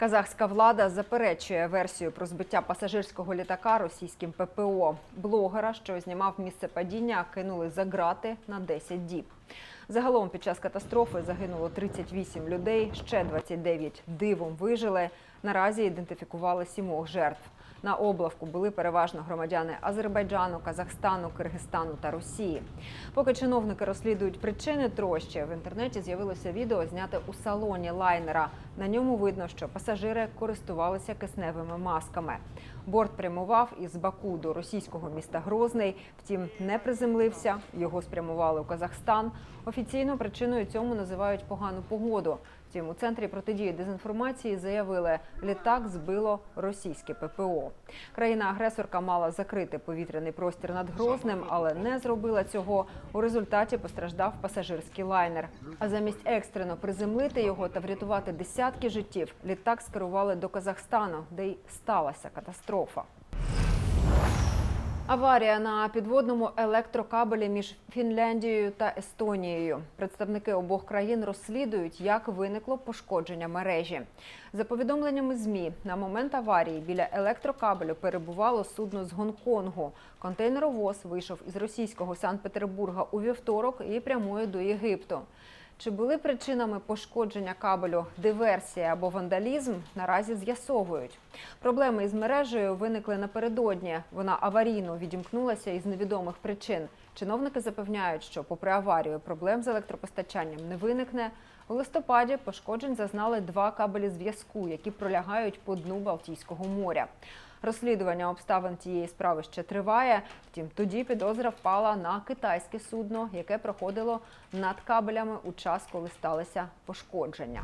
Казахська влада заперечує версію про збиття пасажирського літака російським ППО. Блогера, що знімав місце падіння, кинули за ґрати на 10 діб. Загалом під час катастрофи загинуло 38 людей, ще 29 дивом вижили. Наразі ідентифікували сімох жертв. На облавку були переважно громадяни Азербайджану, Казахстану, Киргизстану та Росії. Поки чиновники розслідують причини трощі, в інтернеті з'явилося відео зняте у салоні лайнера. На ньому видно, що пасажири користувалися кисневими масками. Борт прямував із Баку до російського міста Грозний. Втім, не приземлився. Його спрямували у Казахстан. Офіційно причиною цьому називають погану погоду. Втім, у центрі протидії дезінформації заявили, літак збило російське ППО. Країна-агресорка мала закрити повітряний простір над Грозним, але не зробила цього. У результаті постраждав пасажирський лайнер. А замість екстрено приземлити його та врятувати десятки життів, літак скерували до Казахстану, де й сталася катастрофа. Аварія на підводному електрокабелі між Фінляндією та Естонією. Представники обох країн розслідують, як виникло пошкодження мережі. За повідомленнями ЗМІ, на момент аварії біля електрокабелю перебувало судно з Гонконгу. Контейнеровоз вийшов із російського Санкт-Петербурга у вівторок і прямує до Єгипту. Чи були причинами пошкодження кабелю диверсія або вандалізм? Наразі з'ясовують. Проблеми із мережею виникли напередодні. Вона аварійно відімкнулася із невідомих причин. Чиновники запевняють, що, попри аварію, проблем з електропостачанням не виникне. У листопаді пошкоджень зазнали два кабелі зв'язку, які пролягають по дну Балтійського моря. Розслідування обставин цієї справи ще триває. Втім, тоді підозра впала на китайське судно, яке проходило над кабелями у час, коли сталися пошкодження.